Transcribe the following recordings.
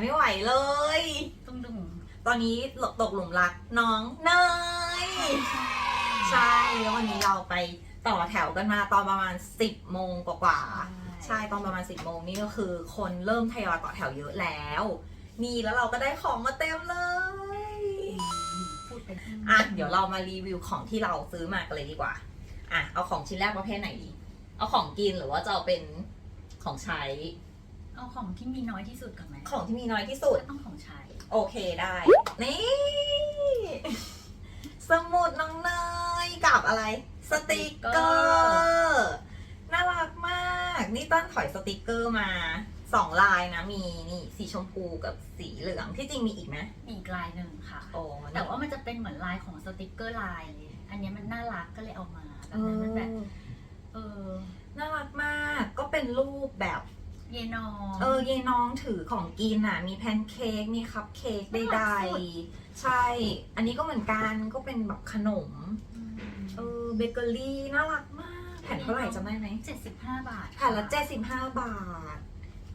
นกระแสไม่ไหวเลยตุ้งดุงตอนนี้ตกหลุมรักน้องเนยใช่แล้ววันนี้เราไปต่อแถวกันมาตอนประมาณ 10โมงกว่าๆใช่ตอนประมาณ 10โมงนี่ก็คือคนเริ่มทยอยต่อแถวเยอะแล้ว นี่แล้วเราก็ได้ของมาเต็มเลยพูดไปอะเดี๋ยวเรามารีวิวของที่เราซื้อมากันเลยดีกว่าอะเอาของชิ้นแรกประเภทไหนดีเอาของกินหรือว่าจะเอาเป็นของใช้ เอาของที่มีน้อยที่สุดก่อนไหมของที่มีน้อยที่สุด ก็ต้องของใช้โอเคได้ นี่ สมุดน้องเนยกับอะไร สติกเกอร์น่ารักมาก นี่ต้นถอยสติกเกอร์มาสองลายนะ มีนี่สีชมพูกับสีเหลืองที่จริงมีอีกไหมมีอีกลายหนึ่งค่ะ โอ้แต่ว่ามันจะเป็นเหมือนลายของสติกเกอร์ลายเลยอันเนี้ยมันน่ารักก็เลยเอามาแบเอบนั้นมันแบบอเออ น่ารักมากก็เป็นรูปแบบ เยนอง เออเยายน้องถือของกินอะ มีแพนเค้ก มีคัพเค้กน่ารัใดกสุด ๆใช่ อันนี้ก็เหมือนกัน ก็เป็นแบบขนม เออเบเกอรี่น่ารักมาก แผ่นเท่าไหร่จำได้ไหมเจ็ดสิบห้าบาทแผ่นละเจ็ดสิบห้าบาท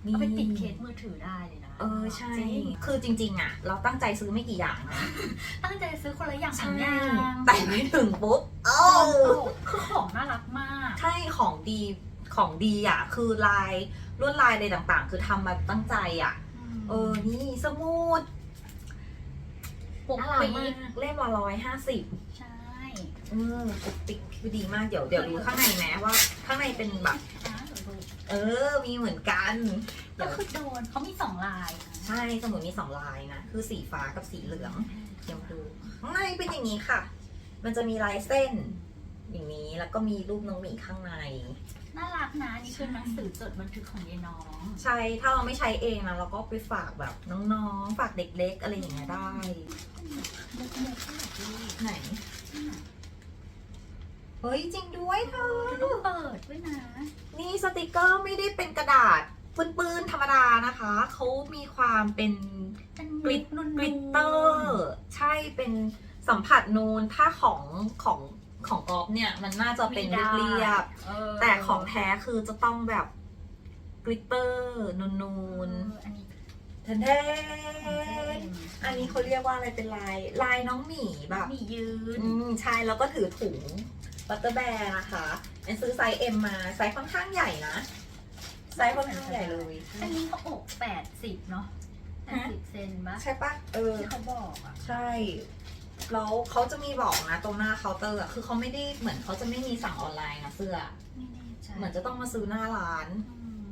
เอาไปติดเคสมือถือได้เลยนะเออใช่ จริงคือจริง ๆ อะ เราตั้งใจซื้อไม่กี่อย่างนะตั้งใจซื้อคนละอย่างสใช่องอย่างแต่ไม่ถึงปุ๊บโอ้คือของน่ารักมาก ใช่ของดีของดีอะ คือลาย ลวดลายอะไรต่างๆ คือทำมาตั้งใจอะ เออ นี่สมุดปุกน่ารักปีมากเล่มละร้อยห้าสิบใช่เออปุกปิกคือดีมาก เดี๋ยวเดี๋ยวดูข้างในแม้ว่า ข้างในเป็นแบบอะเดี๋ยวดูเออ มีเหมือนกันเดี๋ก็ยวคือโดนเขามีสองลายนะใช่ สมุดมีสองลายนะ คือสีฟ้ากับสีเหลือง เดี๋ยวมาดูข้างในเป็นอย่างนี้ค่ะ มันจะมีลายเส้น อย่างนี้แล้วก็มีรูปน้องหมีข้างใน น่ารักนะนี่คือหนังสือจดบันทึกของยายน้อง ใช่ถ้าเราไม่ใช้เองนะเราก็ไปฝากแบบน้องๆ ฝากเด็กเล็กอะไรอย่างเงี้ยได้เล็กๆที่แบบนี้ไหนเฮ้ยจริงด้วยเธอจะต้องเปิดด้วยนะ นี่สติกเกอร์ไม่ได้เป็นกระดาษปื้นๆธรรมดานะคะเขามีความเป็น เป็นกริตนุ่นๆกริตเตอร์ ใช่เป็นสัมผัสนูนถ้าของของ ของกอฟเนี่ย มันน่าจะเป็นมีดาเรียบเออๆแต่ของแท้คือจะต้องแบบกริตเตอร์นูเอนออันนี้ๆแทนแทนอันนี้เขาเรียกว่าอะไรเป็นลายลายน้องหมีแบบมียืนอืมใช่แล้วก็ถือถุงบัตเตอร์แบร์นะคะแอนซื้อไซส์ M มาไซส์ค่อนข้างใหญ่นะไซส์ค่อนข้างใหญ่เลยอันนี้เขาอกแปดสิบเนาะแปดฮะสิบเซนปะใช่ปะเออที่เขาบอกอะใช่ แล้วเขาจะมีบอกนะตรงหน้าเคาน์เตอร์อะคือเขาไม่ได้เหมือนเขาจะไม่มีสั่งออนไลน์นะเสื้อ ไม่แน่ใจเหมือนจะต้องมาซื้อหน้าร้าน อืม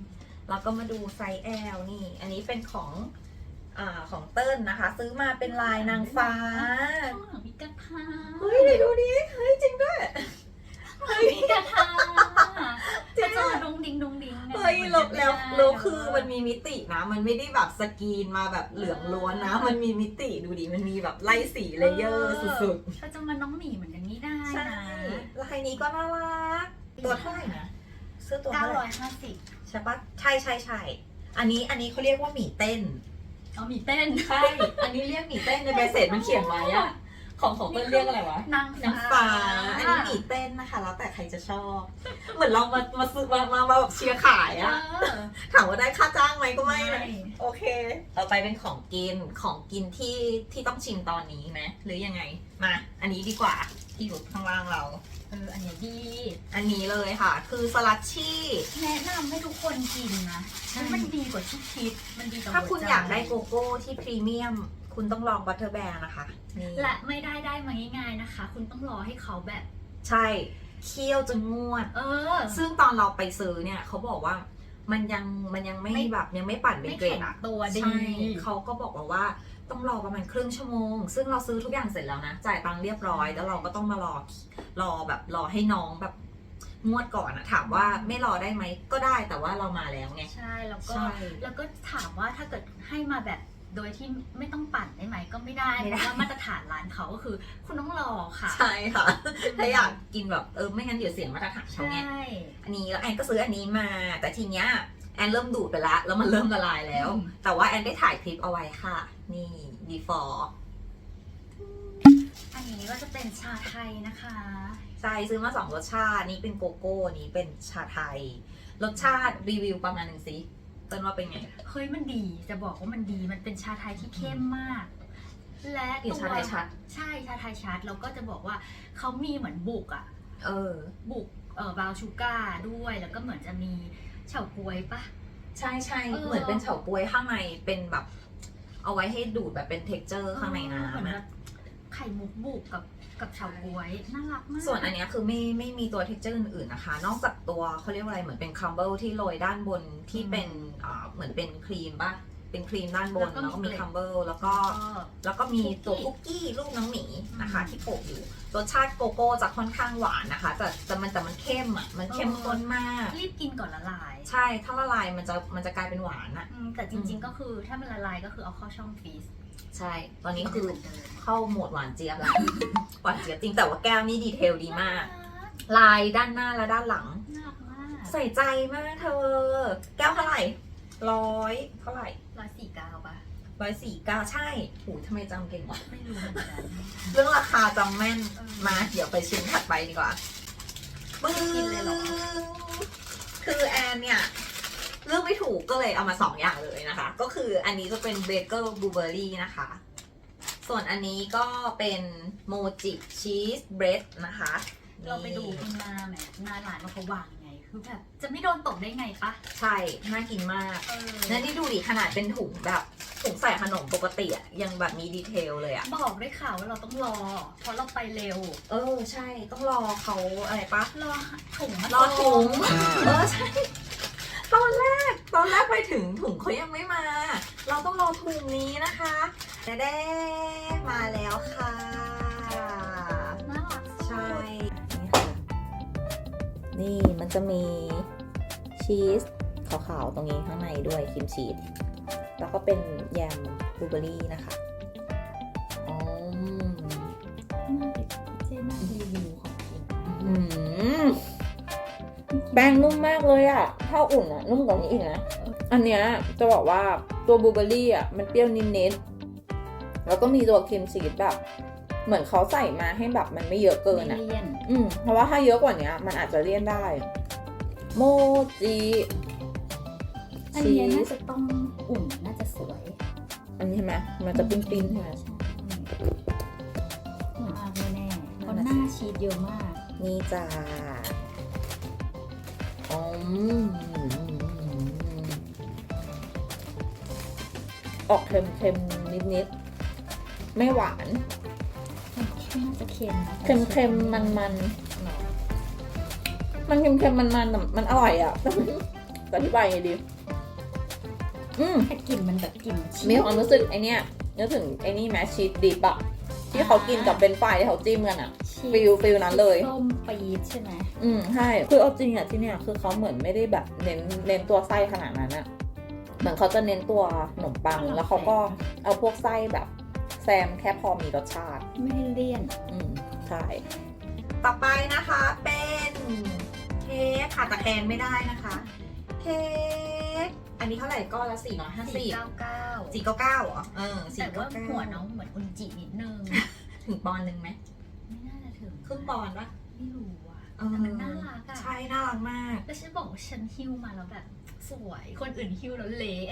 แล้วก็มาดูไซส์ L นี่ อันนี้เป็นของอ่าของเติ้ลนะคะ ซื้อมาเป็นลายนางฟ้า ข้างหลังมีกระทะเฮ้ยเดี๋ยวดูดิเฮ้ยจริงด้วย มีกระทะจริจะงจะอะมาดุงดิงดุงดิงนี่เฮ้ยมันลจะบไม่แล้วได้ลบคือมันมีมิตินะ มันไม่ได้แบบสกรีนมาแบบเหลืองล้วนนะ มันมีมิติดูดิ มันมีแบบไล่สีเลเยอร์สุดเขาจะมาน้องหมีเหมือนกันนี่ได้ๆใช่นะลายนี้ก็น่ารัก ตัวเท่าไหร่นะเสื้อตัวเท่าไหร่950ใช่ปะใช่ใช่ใช่อันนี้อันนี้เขาเรียกว่าหมีเต้นเอาหมีเต้น ใช่ อันนี้เรียกหมีเต้นในใบเสร็จมันเขียนไว้อะ ของของเต้นเรียกอะไรวะ นางนางฟ้าอันนี้หมีเต้นนะคะ แล้วแต่ใครจะชอบ เหมือนเรามามาซื้อมามามาแบบเชียร์ขายเออะอ ถามว่าได้ค่าจ้างไหมก็ไม่นะไม่ โอเคต่อไปเป็นของกินของกินที่ที่ต้องชิมตอนนี้ไหมหรือยังไงมา อันนี้ดีกว่าที่อยู่ข้างล่างเรา เอออันเนี้ยดี อันนี้เลยค่ะ คือสลัดชี่ แนะนำให้ทุกคนกินนะใช่ มันดีกว่าที่คิด มันดีต่อถ้าคุณหัวใจอยากได้โกโก้ที่พรีเมียม คุณต้องลองบัตเตอร์แบร์นะคะนี่และไม่ได้ได้มาง่ายๆนะคะ คุณต้องรอให้เขาแบบ ใช่เคี่ยวจนงวด เออ ซึ่งตอนเราไปซื้อเนี่ยเขาบอกว่ามันยังมันยังไม่ไม่แบบยังไม่ปั่นเป็นไม่เกรแข็ดงอะตัวดี ใช่เขาก็บอกเราว่าต้องรอประมาณครึ่งชั่วโมง ซึ่งเราซื้อทุกอย่างเสร็จแล้วนะจ่ายตังค์เรียบร้อย แล้วเราก็ต้องมารอรอแบบรอให้น้องแบบงวดก่อนอะถามว่าไม่รอได้ไหมก็ได้แต่ว่าเรามาแล้วไง ใช่แล้วก็ ใช่ แล้วก็ถามว่าถ้าเกิดให้มาแบบ โดยที่ไม่ต้องปั่นได้ไหมก็ไม่ได้ไม่เพได้ ราะว่ามาตรฐานร้านเขาก็คือ คุณต้องรอค่ะใช่ค่ะ ถ้าอยากกินแบบเออไม่งั้นเดี๋ยวเสียมาตรฐานเขาใช่ไงอันนี้แล้วแอนก็ซื้ออันนี้มา แต่ทีเนี้ยแอนเริ่มดูดไปละแล้วมันเริ่มละลายแล้วแต่ว่าแอนได้ถ่ายคลิปเอาไว้ค่ะ นี่ before อันนี้ก็จะเป็นชาไทยนะคะ ใช่ซื้อมาสองรสชาตินี้เป็นโกโก้นี้เป็นชาไทย รสชาติรีวิวประมาณหนึ่งสิ ติ้ลว่าเป็นไง เฮ้ยมันดีจะบอกว่ามันดีมันเป็นชาไทยที่เข้มมาก และกลิ่นตัวชาไทยชัด ใช่ชาไทยชัดแล้วก็จะบอกว่าเขามีเหมือนบุกอะเออ บุกเอ่อบราวน์ชูการ์ด้วย แล้วก็เหมือนจะมีเฉาก๊วยปะ ใช่ใช่เออ เหมือนเป็นเฉาก๊วยข้างในเป็นแบบ เอาไว้ให้ดูดแบบเป็นเท็กเจอร์ข้างในเหมือนน้ำแบอะบไข่มุกบุกกับ กับเฉาก๊วยน่ารักมาก ส่วนอันเนี้ยคือไม่ไม่มีตัวเท็กเจอร์อื่นๆนะคะ นอกจากตัวเขาเรียกว่าอะไรเหมือนเป็นคัมเบิลที่โรยด้านบนที่เป็นอ่าเหมือนเป็นครีมป่ะเป็นครีมด้านบนแล้วก็มีคัมเบิลแล้วก็ก็แล้วก็มีตัวคุกกี้รูปน้องหมีนะคะ ที่โปะอยู่รสชาติโกโก้จะค่อนข้างหวานนะคะแต่แต่มันแต่มันเข้มอะมันเข้มข้นมาก รีบกินก่อนละลาย ใช่ถ้าละลายมันจะมันจะกลายเป็นหวานอะอืมแต่จริง ๆ ก็คือถ้ามันละลายก็คือเอาเข้าช่องฟรีซ ใช่ ตอนนี้คือเหมือนเดิมเข้าโหมดหวานเจี๊ยบแล้ว หวานเจี๊ยบจริงแต่ว่าแก้วนี่ดีเทลดีมาก ลายด้านหน้าและด้านหลัง น่ารักมากใส่ใจมากเธอ แก้วเท่าไหร่ร้อยเท่าไหร่ร้อยสี่เก้าปะร้อยสี่เก้าใช่หูทำไมจำเก่งวะ ไม่รู้เหมือนกัน เรื่องราคาจำแม่นเออมาเดี๋ยวไปชิ้นถัดไปดีกว่าปึ้งกินเลยเหรอคือแอนเนี่ย เลือกไม่ถูกก็เลยเอามาสองอย่างเลยนะคะ ก็คืออันนี้จะเป็นเบเกอร์บลูเบอร์รี่นะคะ ส่วนอันนี้ก็เป็นโมจิชีสเบรดนะคะ เราไปดูข้างหน้าไหมหน้าร้านว่าเขาวางยังไง คือแบบจะไม่โดนตกได้ไงปะใช่ น่ากินมาก เออแล้วนี่ดูดิขนาดเป็นถุงแบบ ถุงใส่ขนมปกติอะยังแบบมีดีเทลเลยอะบอกด้วยค่ะว่าเราต้องรอ เพราะเราไปเร็ว เออ ใช่ต้องรอเขาอะไรปะรอถุงมารอถุง เออ ใช่ ตอนแรกตอนแรกไปถึงถุงเขายังไม่มา เราต้องรอถุงนี้นะคะแด้ๆมาแล้วค่ะ น่ารักใช่ นี่ค่ะ นี่มันจะมีชีสขาวๆ ตรงนี้ข้างในด้วยครีมชีส แล้วก็เป็นแยมบลูเบอร์รี่นะคะอ๋อน่าติดเจน่ารีวิวของจริงอืมแป้งนุ่มมากเลยอะ ถ้าอุ่นอะนุ่มกว่านี้อีกนะ อันเนี้ยจะบอกว่าตัวบลูเบอร์รี่อะมันเปรี้ยวนิดๆแล้วก็มีตัวครีมชีสแบบ เหมือนเขาใส่มาให้แบบมันไม่เยอะเกินไม่อะเลี่ยนอืมเพราะว่าถ้าเยอะกว่านี้มันอาจจะเลี่ยนได้ โมจิอันเนี้ยน่าจะต้องอุ่นน่าจะสวย อันนี้ใช่ไหมมันจะปิ้นๆใช่ไหมอุ่นมากแน่ๆเพราะนั่นหน่ะน้าสิชีสเยอะมาก นี่จ้า อืมออกเค็มๆนิดๆไม่หวานน่าจะเค็มนะเค็มๆมันๆหรอมันเค็มๆมันๆแต่มันอร่อยอะจะอธิบายไงดี อืมแต่กลิ่นมันแบบกลิ่นชีสมีความรู้สึกไอเนี้ยนึกถึงไอนี่แมชชีสดิบอะที่เขากินกับเป็นไฟรายที่เขาจิ้มกันอะ ชีสฟิลฟิลนั้นเลย ส้มปี๊ดใช่ไหมอืมใช่คือเอาจริงอะที่เนี่ยคือเขาเหมือนไม่ได้แบบเน้นเน้นตัวไส้ขนาดนั้นอะเหมือนเขาจะเน้นตัวขนมปังแล้วเขาก็เอาพวกไส้แบบแซมแค่พอมีรสชาติ ไม่ให้เลี่ยน อืมใช่ ต่อไปนะคะเป็นเค้กขาดตะแคงไม่ได้นะคะ เค้กอันนี้เท่าไหร่ก้อนละสี่ร้อยห้าสิสี่บเก้าเก้าสี่เก้าเก้าเหรอเออสี่แต่เก้าว่าเก้าหัวน้องเหมือนอุนจินิดนึง ถึงปอนด์หนึ่งไหมไม่น่าจะ ถึงครึ่งปอนด์ปะไม่รู้อะเออแต่มันน่ารักอะใช่น่ารักมาก แล้วฉันบอกว่าฉันหิ้วมาแล้วแบบสวย คนอื่นหิ้วแล้วเละ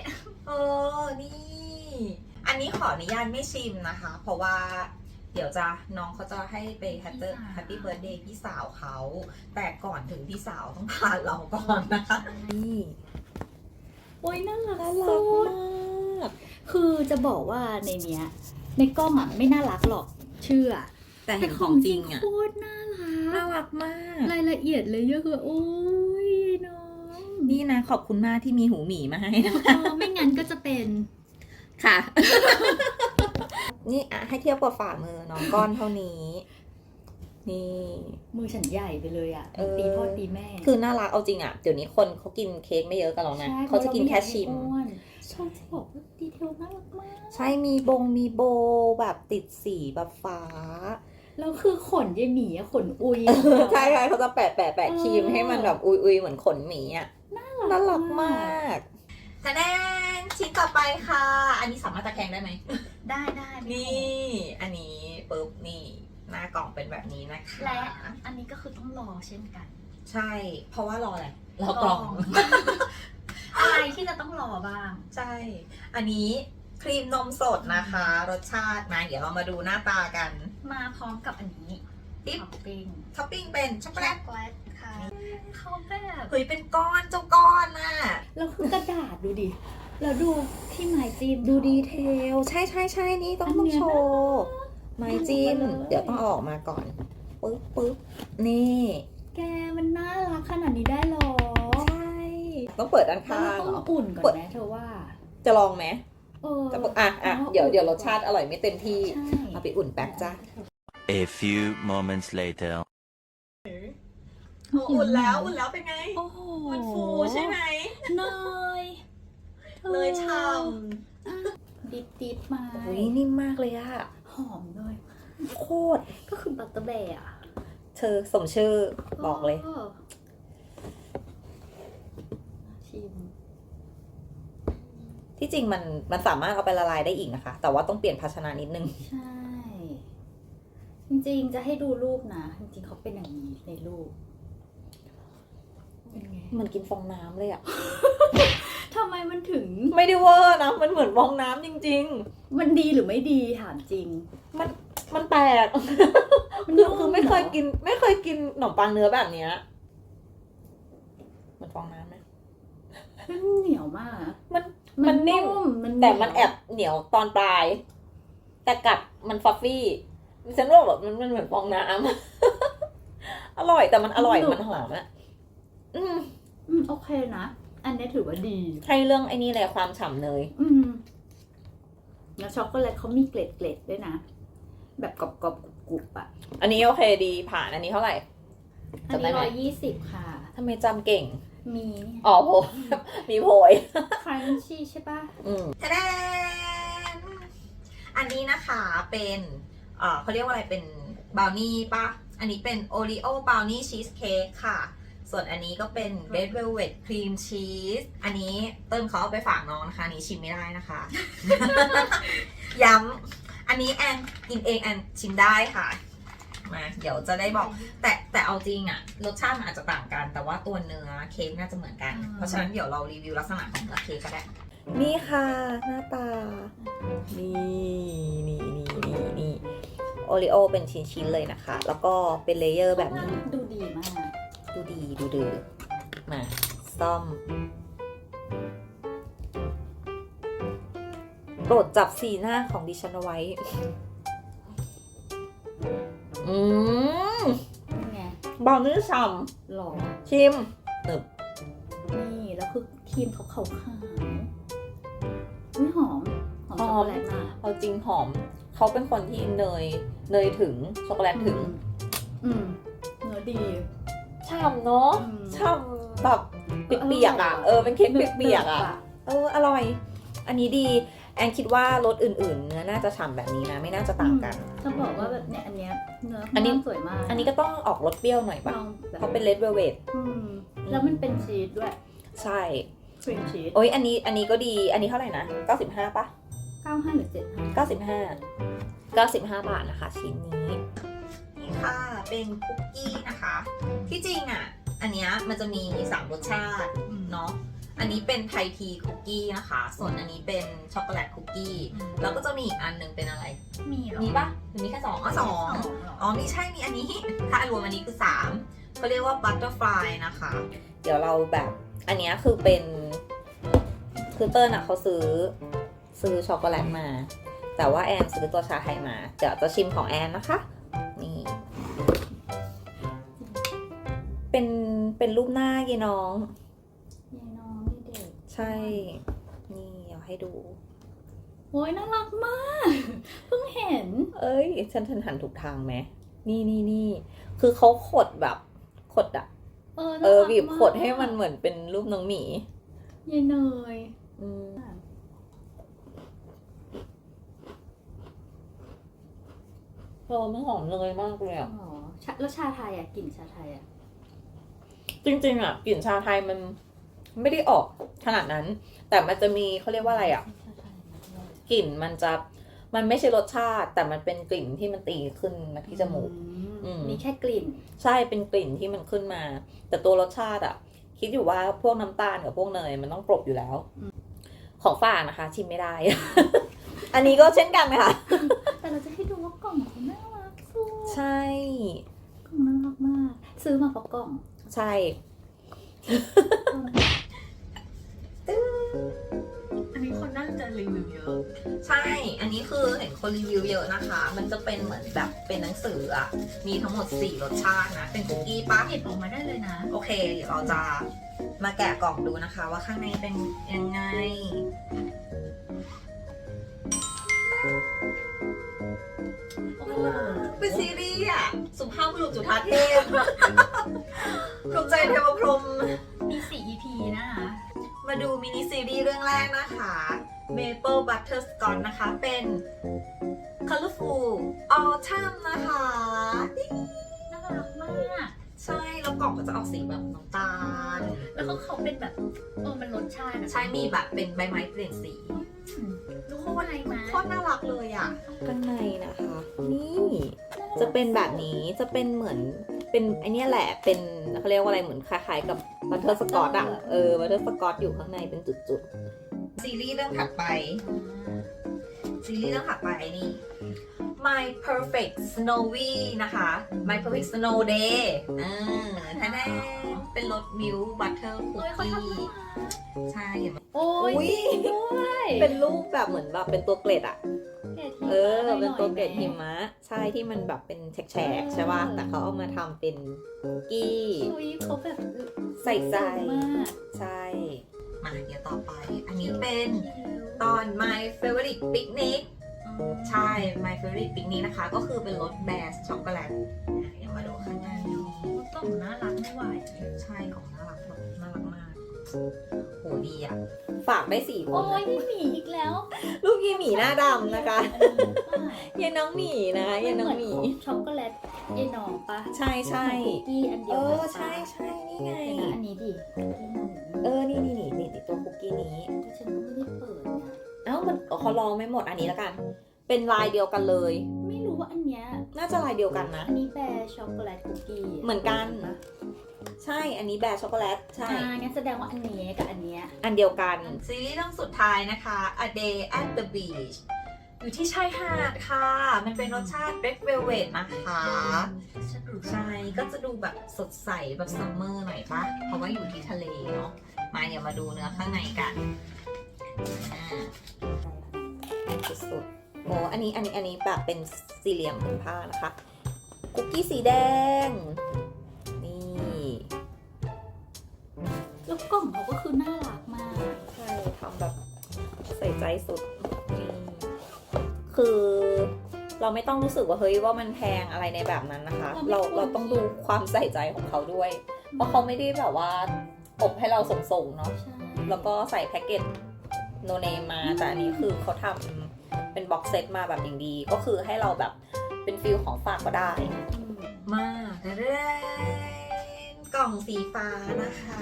เออนี่ อันนี้ขออนุญาตไม่ชิมนะคะ เพราะว่าเดี๋ยวจะน้องเขาจะให้ไปแฮปปี้แฮปปี้เบิร์ดเดย์พี่สาวเขา แต่ก่อนถึงพี่สาวต้องผ่านเราก่อนนะคะนี่โอ้ยน่ารักน่าสุรักดมากคือจะบอกว่าในเนี้ย ในกล้องอะไม่น่ารักหรอกเชื่อ แต่เห็นของจริงอะโคตรน่ารักน่ารักมาก รายละเอียดเลยเยอะคือโอ้ยน้องนี่นะขอบคุณมากที่มีหูหมีมาให้นะเออไม่งั้นก็จะเป็นค่ะ นี่อะให้เทียบกับฝ่ามือน้องก้อนเท่านี้ นี่ มือฉันใหญ่ไปเลยอะเออตีพ่อตีแม่ คือน่ารักเอาจริงอะเดี๋ยวนี้คนเขากินเค้กไม่เยอะกันหรอกนะใช่เขาจะกินแค่ชิมเพราะเราไอยากให้อ้วนชอบจะบอกว่าดีเทลน่ารักมาก ใช่มีบงมีโบแบบติดสีแบบฟ้า แล้วคือขนยายหมีอะขนอุยใช่ใช่เขาจะแปะแปะแปะครีมเออให้มันแบบอุยอุยเหมือนขนหมีอะน่ารักมากแสดงชิ้นต่อไปค่ะ อันนี้สามารถตะแคงได้ไหม ได้ได้ไม่นี่ขมอันนี้ปุ๊บนี่หน้ากล่องเป็นแบบนี้นะคะ และอันนี้ก็คือต้องรอเช่นกัน ใช่ เพราะว่ารออะไรรอกล่อง อะไรที่จะต้องรอบ้าง ใช่ อันนี้ ครีมนมสดนะคะ รสชาติมาเดี๋ยวเรามาดูหน้าตากันมาพร้อมกับอันนี้ติ๊บท็อปปิ้งท็อปปิ้งเป็นช็อกโกแลตแกลตค่ะเขาแบบเฮ้ยเป็นก้อนเจ้าก้อนน่ะแล้วคือกระดาษดูดิ แล้วดูที่ไม้จิ้มดูดีเทล ใช่ใช่ใช่นี่ต้องอันต้องเนี้ยโชว์ไม้จิ้มดูมาเลยเดี๋ยวต้องเอาออกมาก่อนปึ๊บปึ๊บนี่ แกมันน่ารักขนาดนี้ได้หรอ ใช่ ต้องเปิดด้านแล้วข้างเราต้องเหรออุ่นก่เปิอนดไหมเธอว่า จะลองไหมเออ จะบอกอะอะเดี๋ยวเดี๋ยวรสชาติอร่อยไม่เต็มที่ใช่เอาไปอุ่นแป๊บจ้า A few moments later. อุ่นแล้วอุ่นแล้วเป็นไง โอ้โหมันฟูใช่ไหมเนยเลยช่ดิบดิบๆมาำอุ้ยนิ่มมากเลยอะหอมเลยโคตร ก็คือบัตเตอร์แบร์อะเธอสมชื่อบอกเลย ชิม ที่จริงมันมันสามารถเอาไปละลายได้อีกนะคะ แต่ว่าต้องเปลี่ยนภาชนะนิดนึง ใช่ จริงๆจะให้ดูรูปนะ จริงๆเขาเป็นอย่างนี้ในรูปเป็นไงเหมือนกินฟองน้ำเลยอะ ทำไมมันถึงไม่ได้เวอร์นะ มันเหมือนฟองน้ำจริง มันดีหรือไม่ดีถามจริงๆ มันมันแปลกมันคือนุ่มคือไม่เคยเหรอกิน ไม่เคยกินขนมปังเนื้อแบบเนี้ยมันฟองน้ำไหมมันเหนียวมากอะมัน มันนิ่มมันแต่มันแอบเหนียวตอนปลาย แต่กัดมันฟัฟฟี่ฉันว่าแบบมันมันเหมือนฟองน้ำอร่อยแต่มันอร่อยมันหอมอะอืมอืมโอเคนะ อันนี้ถือว่าดีให้เรื่องไอ้นี่เลยความฉ่ำเนยอืมแล้วช็อกโกแลตเขามีเกล็ดเกล็ดๆด้วยนะ แบบกรอบๆกรุบๆอะ อันนี้โอเคดีผ่านอันนี้เท่าไหร่อันจำได้นี้ไหมร้อยยี่สิบค่ะทำไมจำเก่ง มีอ๋อโพยมีโพยครันชี่ใช่ปะอืมทะแดนอันนี้นะคะเป็นเอ่อเขาเรียกว่าอะไรเป็นบราวนี่ปะอันนี้เป็นโอรีโอบราวนี่ชีสเค้กค่ะ ส่วนอันนี้ก็เป็น Red Velvet Cream Cheese อันนี้เติมเขาเอาไปฝากน้องนะคะอันนี้ชิมไม่ได้นะคะ ย้ำอันนี้แอนกินเองแอนชิมได้ค่ะ มาเดี๋ยวจะได้บอก แต่แต่เอาจริงอะรสชาติมันอาจจะต่างกัน แต่ว่าตัวเนื้อเค้กน่าจะเหมือนกัน เพราะฉะนั้นเดี๋ยวเรารีวิวลักษณะของเนื้อเค้กก็ได้ นี่ค่ะหน้าตา นี่นี่นี่นี่นี่โอริโอเป็นชิ้นๆเลยนะคะ แล้วก็เป็นเลเยอร์แบบนี้ ดูดีมาก ดูดีดูดือมาซ่อมโปรดจับสีหน้าของดิฉันเอาไว้ อืมเป็นไงบอลนี่ฉ่หล่อำชิมหนึบนี่แล้วคือครีมเขาขาวขาวๆอุ้ยหอม หอมช็อกโกแลตมากเอาจริงหอม เขาเป็นคนที่เนย เนยถึง ช็อกโกแลตถึง อืมเนื้อดีฉ่ำเนาะ อืมฉ่ำแบบเปียกๆอะ เออ เป็นเค้กเปียกๆอะ เออ อร่อย อันนี้ดี แอนคิดว่ารสอื่นๆเนื้อน่าจะฉ่ำแบบนี้นะ ไม่น่าจะต่างกัน จะบอกว่าแบบเนี้ยอันเนี้ยเนื้ออันนี้สวยมากอันนี้ก็ต้องออกรสเปรี้ยวหน่อยปะลองแบบเพราะเป็นเลดเวลเวทอืมแล้วมันเป็นชีสด้วยใช่ครีมชีสโอ้ยอันนี้อันนี้ก็ดีอันนี้เท่าไหร่นะ 95ปะเก้าห้าหรือเจ็ดห้า95 95 บาทนะคะ ชิ้นนี้นี่ค่ะเป็นคุกกี้นะคะ ที่จริงอะ อันเนี้ยมันจะมี 3 รสชาติเนาะ อันนี้เป็นไทยทีคุกกี้นะคะ ส่วนอันนี้เป็นช็อกโกแลตคุกกี้ แล้วก็จะมีอีกอันหนึ่งเป็นอะไร มีเหรอมีปะหรือมีแค่สองอ๋อสอง เหรออ๋อมีใช่มีอันนี้ ถ้ารวมอันนี้คือสามเขาเรียกว่าบัตเตอร์ฟลายนะคะ เดี๋ยวเราแบบ อันเนี้ยคือเป็นคือเติ้ลอะเขาซื้อซื้อช็อกโกแลตมา แต่ว่าแอนซื้อตัวชาไทยมา เดี๋ยวจะชิมของแอนนะคะ นี่ เป็นเป็นรูปหน้ายีน้องยายน้องนี่ เด็กใช่นี่ เอาให้ดูโอ้ยน่ารักมาก เพิ่งเห็น เอ้ย ฉันฉันหันถูกทางไหม นี่นี่นี่ คือเขาขดแบบ ขดอะเออเอน่าอรักบีบากขดให้มันเหมือนเป็นรูปน้องหมียายเนยอืมเออมันหอมเลยมากเลยอะอ๋อชาแล้วชาไทยอะกลิ่นชาไทยอะ จริงๆอะกลิ่นชาไทยมัน ไม่ได้ออกขนาดนั้น แต่มันจะมีเขาเรียกว่าอะไรอะชาไทยนะกลิ่นมันจะมันไม่ใช่รสชาติ แต่มันเป็นกลิ่นที่มันตีขึ้นมาที่จมูกอืมมีแค่กลิ่น ใช่เป็นกลิ่นที่มันขึ้นมา แต่ตัวรสชาติอะคิดอยู่ว่าพวกน้ำตาลกับพวกเนยมันต้องกรบอยู่แล้ว ของฝากนะคะ ชิมไม่ได้ อันนี้ก็เช่นกันค่ะ แต่เราจะให้ดูว่ากล่องเขาน่ารักสุดใช่กล่องน่ารักมาก ซื้อมาเพราะกล่อง ใช่ อันนี้คนน่าจะรีวิวเยอะ ใช่ อันนี้คือเห็นคนรีวิวเยอะนะคะ มันจะเป็นเหมือนแบบเป็นหนังสืออะมีทั้งหมด 4 รสชาตินะ เป็นคุกกี้ปะหยิบออกมาได้เลยนะ โอเค เดี๋ยวเราจะมาแกะกล่องดูนะคะ ว่าข้างในเป็นยังไง เป็นซีรีส์อะสุภาพบุรุษจุฑาเทพภูมิใจเทวพรหมมี4 EP นะคะ มาดูมินิซีรีส์เรื่องแรกนะคะ Maple Butterscotch นะคะ เป็น Colorful Autumn นะคะ น่ารักมาก ใช่ แล้วกล่องก็จะออกสีแบบน้ำตาล แล้วก็เขาเป็นแบบเออมันรสชาติอะใช่มีแบบเป็นใบไม้เปลี่ยนสี ดูโคตรไทยมาโคตรน่ารักเลยอะข้างในนะคะ นี่จะเป็นแบบนี้จะเป็นเหมือนเป็นไอเนี้ยแหละเป็นเขาเรียกว่าอะไรเหมือนคล้ายๆกับบัตเทอร์สกอตอะเออบัตเทอร์สกอตอยู่ข้างในเป็นจุดซีรีส์เรื่องถัดไป ซีรีส์เรื่องถัดไปนี่ My Perfect Snowy นะคะ My Perfect Snow Day เออแท้ๆ เป็นรสมิลบัตเตอร์คุกโอ้ยเขาทำกี้น่ารักใช่เห็นไหมโอ้ยอุ๊ย ด้วยๆเป็นรูปแบบเหมือนแบบเป็นตัวเกล็ดอะเกรดหิมะเออหน่อยๆเป็นตัวเกล็ดแหิมะ ใช่ที่มันแบบเป็นแฉกๆใช่ป่ะเออแต่เขาเอามาทำเป็นคุกกี้ อุ๊ยเขาแบบใส่ใจ มากใช่ มาเดี๋ยวต่อไป อันนี้เป็นตอน My Favorite Picnic ใช่ My Favorite Picnic นะคะ ก็คือเป็นรสแบสช็อกโกแลตเดี๋ยวมาดูข้างในกล่องน่ารักไม่ไหวใช่ ของน่ารักแบบน่ารักมากโหดีอะ ฝากได้สี่คโอ้นยนี่หมีอีกแล้วลูกยีหมีหน้าดำนะคะเอยายน้องหมีนะยายน้องหมีช็อกโกแลตยายน้องปะใช่ใช่คุกกี้อันเดีเอยวอกันปะใช่ใช่นี่ไงเดี๋ยวนะอันนี้ดิคุกกี้หมูเออนี่นี่นี่นี่นี่ตัวคุกกี้นี้ฉันก็ไม่ได้เปิดนะเอ้ามันอ๋อเขาลองไม่หมดอันนี้แล้วกัน เป็นลายเดียวกันเลย ไม่รู้ว่าอันเนี้ยน่าจะลายเดียวกันนะอันนี้แบร์ช็อกโกแลตคุกกี้เหมือนกัน ใช่อันนี้แบร์ช็อกโกแลตใช่ อ่างั้นแสดงว่าอันนี้กับอันเนี้ยอันเดียวกัน ซีรีส์เรื่องสุดท้ายนะคะ A Day at the Beach อยู่ที่ชายหาดค่ะ มันเป็นรสชาติ Red Velvet นะคะ ใช่ ก็จะดูแบบสดใสแบบซัมเมอร์หน่อยปะเพราะว่าอยู่ที่ทะเลเนาะ มาเดี๋ยวมาดูเนื้อข้างในกันอ่าสุดๆโอ้อันนี้อันนี้อันนี้แบบเป็นสี่เหลี่ยมผืนผ้านะคะ คุกกี้สีแดง คือน่ารักมาก ใช่ทำแบบใส่ใจสุดนี่คือเราไม่ต้องรู้สึกว่าเฮ้ยว่ามันแพงอะไรในแบบนั้นนะคะ เราเราต้องดูความใส่ใจของเขาด้วย เพราะเขาไม่ได้แบบว่าอบให้เราส่งๆเนาะใช่แล้วก็ใส่แพ็กเกจโนเนมมา แต่อันนี้คือเขาทำเป็นบ็อกเซตมาแบบอย่างดี ก็คือให้เราแบบเป็นฟิลของฝากก็ได้อืมมาเด้กล่องสีฟ้านะคะ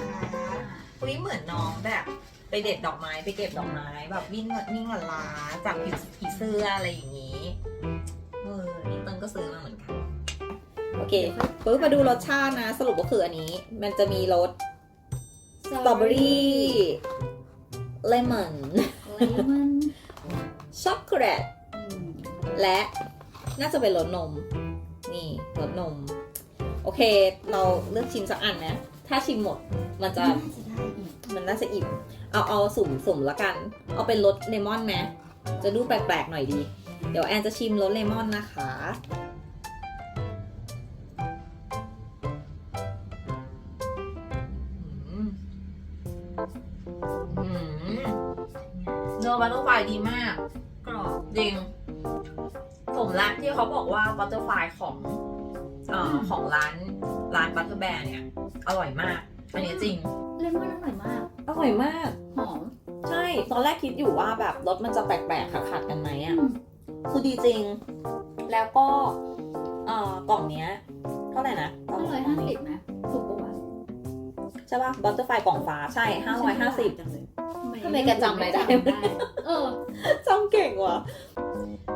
อุ้ยเหมือนน้องแบบ ไปเด็ดดอกไม้ไปเก็บดอกไม้ แบบวิ่งวิ่งหลาๆจากผีผีเสื้ออะไรอย่างนี้เออนี่เติ้ลก็ซื้อมาเหมือนกันโอเคปึ๊บมาดูรสชาตินะ สรุปก็คืออันนี้ มันจะมีรสสตรอเบอรี่เลมอนเลมอนช็อกโกแลตอืมและน่าจะเป็นรสนม นี่รสนม โอเค เราเลือกชิมสักอันนะ ถ้าชิมหมดมันจะน่าจะได้อีก มันน่าจะอิ่ม เอาเอาสุ่มสุ่มละกัน เอาเป็นรสเลมอนไหมจะดูแปลกๆหน่อยดี เดี๋ยวแอนจะชิมรสเลมอนนะคะอืมเนื้อบัตเตอร์ไฟดีมาก กรอบจริงผมรักที่เขาบอกว่าบัตเตอร์ไฟของอของร้านร้านบัตเตอร์แบร์เนี่ย อร่อยมาก อันนี้จริง เลมอนอร่อยมาก อร่อยมาก หอม ใช่ ตอนแรกคิดอยู่ว่าแบบรสมันจะแปลกๆขัดๆกันไหมอะอืมคือดีจริง แล้วก็ เอ่อกล่องเนี้ยเท่าไหร่นะอร่อยห้าสิบนะถูกปะวะใช่ป่ะบัตเตอร์ไฟกล่องฟ้าใช่ห้าร้อยห้าสิบจังเลยทำไมแกจำอะไรได้เออจำเก่งว่ะ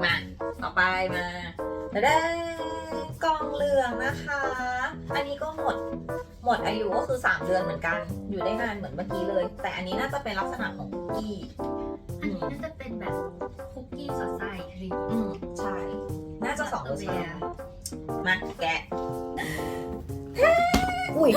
มาต่อไปมาแล้วได้กล่องเหลืองนะคะ อันนี้ก็หมด หมดอายุก็คือ 3 เดือนเหมือนกัน อยู่ได้นานเหมือนเมื่อกี้เลย แต่อันนี้น่าจะเป็นลักษณะของคุกกี้อันนี้น่าจะเป็นแบบคุกกี้สอดไส้ครีมอืมใช่ น่าจะสองรสชาติมาแกะอุ้ย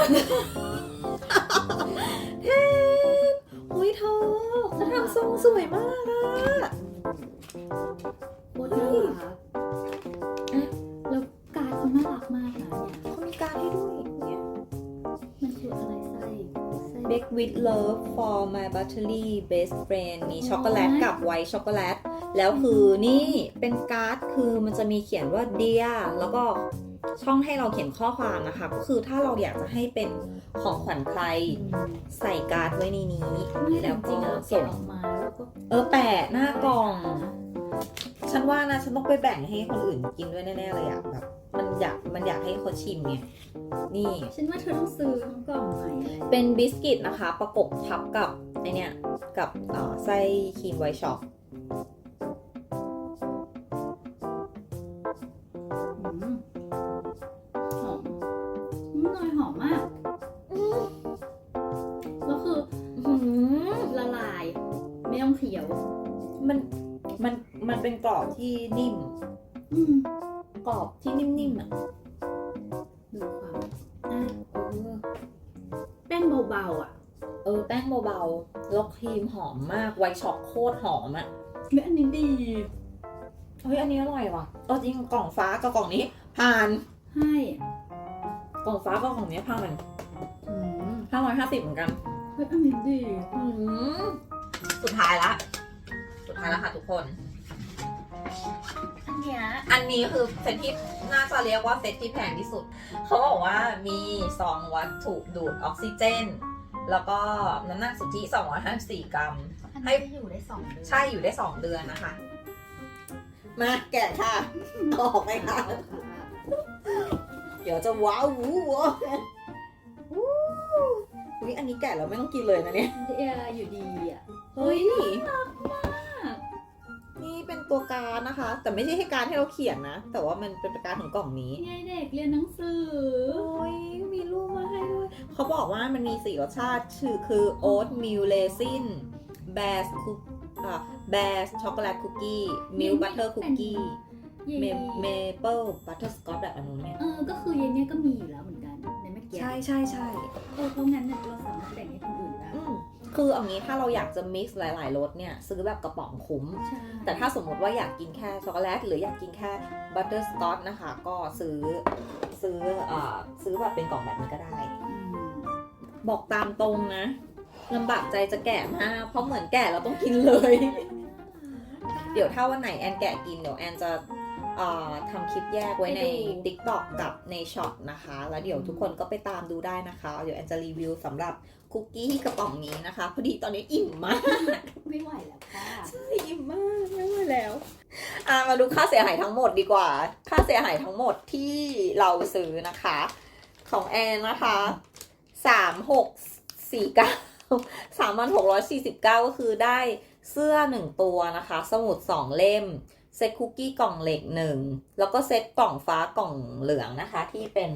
with love for my buttery best friend มีช็อกโกแลตกับไวท์ช็อกโกแลต แล้วคือนี่เป็นการ์ดคือมันจะมีเขียนว่า dear แล้วก็ช่องให้เราเขียนข้อความนะคะ ก็คือถ้าเราอยากจะให้เป็นของขวัญใคร ใส่การ์ดไว้ในนี้ไม่แล้วจริก็งๆเราส่แกะงออกมาแล้วก็เออแปะหน้ากล่อง ฉันว่านะ ฉันต้องไปแบ่งให้คนอื่นกินด้วยแน่ ๆ เลยอะแบบ มันอยากมันอยากให้เขาชิมไง นี่ ฉันว่าเธอต้องซื้อทั้งกล่องใหม่เลยเป็นบิสกิตนะคะ ประกบทับกับไอเนี่ยกับเอ่อไส้ครีมไวท์ช็อกอืมหอมอืมเนยหอมมากแล้วคืออื้อหือละลาย ไม่ต้องเคี้ยว มันมันมันเป็นกรอบที่นิ่มอืมกรอบที่นิ่มๆอะ เบาๆอะ เออแป้งเบาๆแล้วครีมหอมมากไวท์ช็อกโคตรหอมอะเฮ้ยอันนี้ดีเฮ้ยอันนี้อร่อยว่ะเออจริงกล่องฟ้ากับกล่องนี้ ผ่านให้กล่องฟ้ากับกล่องนี้ผ่านอืมห้าร้อยห้าสิบเหมือนกันเฮ้ยอันนี้ดีอืมสุดท้ายละ สุดท้ายละค่ะทุกคน อันเนี้ยอันนี้คือเซตที่ น่าจะเรียกว่าเซตที่แพงที่สุด เขาบอกว่ามีซองวัตถุดูดออกซิเจน แล้วก็น้ำหนักสุทธิ254 กรัมอันให้นี้จะอยู่ได้สองเดือน ใช่อยู่ได้ 2 เดือนนะคะ มาแกะค่ะ ออกไหมคะ เดี๋ยวจะว้าววู้วะวู้อุ๊ยอันนี้แกะแล้วไม่ต้องกินเลยนะเนี่ยเดียอยู่ดีอะ เฮ้ยมากนี่ เป็นตัวการดนะคะ แต่ไม่ใช่ให้การดให้เราเขียนนะ แต่ว่ามันเป็นการดของกล่องนี้ยายเด็กเรียนหนังสือ โอ้ยมีรูปมาให้ด้วย เขาบอกว่ามันมีสี่รสชาติชื่อคือโอ๊ตมิลเลซินแบสคุกอ่าแบสช็อกโกแลตคุกกี้มิลบัตเตอร์คุกกี้เยเมเมเปิลบัตเตอร์สกอตแบบอันนู้นเนี่ยเออ ก็คือเยนเนี่ยก็มีอยู่แล้วเหมือนกันในเมื่อกี้ใช่ใช่ใช่เออเพราะงั้นเนี่ยเราสามารถแบ่งให้คนอื่นได้อืม คือเอางี้ถ้าเราอยากจะมิกซ์หลายๆรสเนี่ยซื้อแบบกระป๋องคุ้ม ใช่แต่ถ้าสมมติว่าอยากกินแค่ช็อกโกแลตหรืออยากกินแค่บัตเตอร์สกอตนะคะ ก็ซื้อซื้ออ่าซื้อแบบเป็นกล่องแบบนี้ก็ได้ อืมบอกตามตรงนะลำบากใจจะแกะมากเพราะเหมือนแกะเราต้องกินเลย เดี๋ยวถ้าวันไหนแอนแกะกินเดี๋ยวแอนจะเอ่อ ทำคลิปแยกไว้ใน TikTok กับในช็อตนะคะ แล้วเดี๋ยวทุกคนก็ไปตามดูได้นะคะ เดี๋ยวแอนจะรีวิวสำหรับคุกกี้กระป๋องนี้นะคะ พอดีตอนนี้อิ่มมากไม่ไหวแล้วค่ะอิ่มมากไม่ไหวแล้วอะมาดูค่าเสียหายทั้งหมดดีกว่า ค่าเสียหายทั้งหมดที่เราซื้อนะคะ ของแอนนะคะสามหกสี่เก้าสามพันหกร้อยสี่สิบเก้าก็คือได้เสื้อหนึ่งตัวนะคะ สมุดสองเล่ม เซตคุกกี้กล่องเหล็กหนึ่งแล้วก็เซตกล่องฟ้ากล่องเหลืองนะคะ ที่เป็น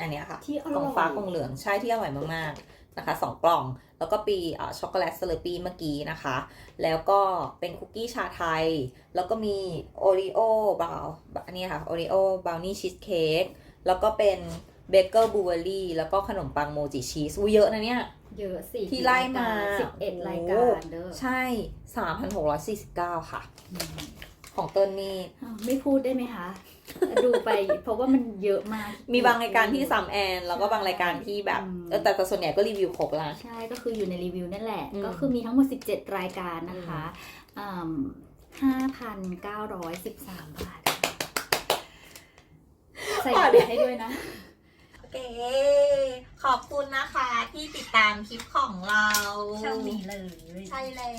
อันเนี้ยค่ะที่อกล่ร่องอยฟ้ากล่องเหลืองใช่ที่อร่อยมากๆนะคะสองกล่องแล้วก็ปีอ่าช็อกโกแลตสเลอปี้เมื่อกี้นะคะ แล้วก็เป็นคุกกี้ชาไทย แล้วก็มีโอรีโอบราวอันนี้ค่ะโอรีโอบราวนี่ชีสเค้กแล้วก็เป็นเบเกอร์บูเบอรี่แล้วก็ขนมปังโมจิชีสอู้เยอะนะเนี่ยเยอะสิที่ไล่มาสิบเอ็ดรายการเด้อใช่3,649ค่ะอืม ของเติ้ลนี่อ้าวไม่พูดได้ไหมคะ ดูไป เพราะว่ามันเยอะมาก มีบางรายการที่ซ้ำแอน แล้วก็บางรายการที่แบบอืม เออแต่แต่ส่วนใหญ่ก็รีวิวครบละ ใช่ก็คืออยู่ในรีวิวนั่นแหละ อืมก็คือมีทั้งหมด 17 รายการนะคะห้าพันเก้าร้อยสิบสามบาท ใส่เงินให้ด้วยนะโอ เคขอบคุณนะคะที่ติดตามคลิปของเราช่องนี้เลยใช่แล้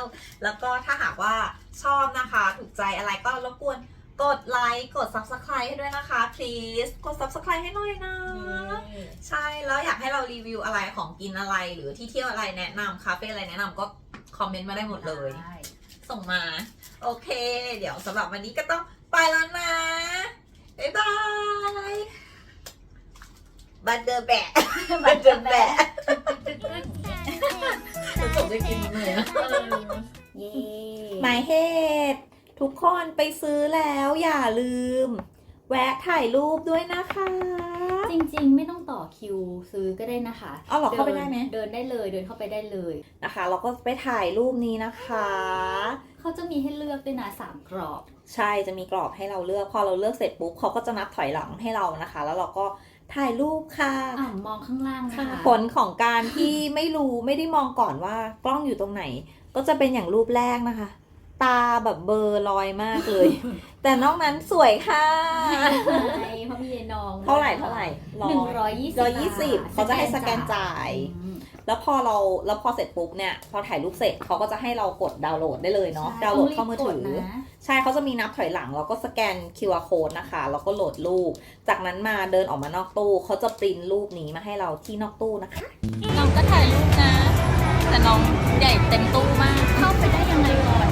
ว แล้วก็ถ้าหากว่าชอบนะคะ ถูกใจอะไรก็รบกวนกดไลค์กด subscribe ให้ด้วยนะคะ please กด subscribe ให้หน่อยนะ ใช่ แล้วอยากให้เรารีวิวอะไรของกินอะไรหรือที่เที่ยวอะไรแนะนำคาเฟ่อะไรแนะนำก็คอมเมนต์มาได้หมดเลย ส่งมา โอเค เดี๋ยวสำหรับวันนี้ก็ต้องไปแล้วนะ บ๊ายบาย บัตเตอร์แบะบัตเตอร์แบะจะจบได้กินมั้ยอะเย้หมายเหตุ ทุกคนไปซื้อแล้วอย่าลืม แวะถ่ายรูปด้วยนะคะ จริงๆ ไม่ต้องต่อคิวซื้อก็ได้นะคะเอาเหรอเข้าไปได้ไหมเดินได้เลยเดินเข้าไปได้เลยนะคะ เราก็ไปถ่ายรูปนี้นะคะ เขาจะมีให้เลือกด้วยนะสามกรอบ ใช่จะมีกรอบให้เราเลือก พอเราเลือกเสร็จปุ๊บเขาก็จะนับถอยหลังให้เรานะคะ แล้วเราก็ ถ่ายรูปค่ะอ่ามองข้างล่างนะคะผลของการที่ไม่รู้ไม่ได้มองก่อนว่ากล้องอยู่ตรงไหน ก็จะเป็นอย่างรูปแรกนะคะ ตาแบบเบลอร์ลอยมากเลย แต่นอกนั้นสวยค่ะใช่เพราะมียายน้องเท่าไหร่เท่าไหร่หนึ่งร้อยยี่สิบร้อยยี่สิบเขาจะให้สแกนจ่ายอืม แล้วพอเราแล้วพอเสร็จปุ๊บเนี่ยพอถ่ายรูปเสร็จเขาก็จะให้เรากดดาวน์โหลดได้เลยเนาะใช่ดาวน์โหลดเข้ามือถืต้งอรีบกดนะใช่เขาจะมีนับถอยหลังแล้วก็สแกน QR code นะคะแล้วก็โหลดรูป จากนั้นมาเดินออกมานอกตู้เขาจะปริ้นรูปนี้มาให้เราที่นอกตู้นะคะน้องก็ถ่ายรูปนะ แต่น้องใหญ่เต็มตู้มากเข้าไปได้ยังไงก่อน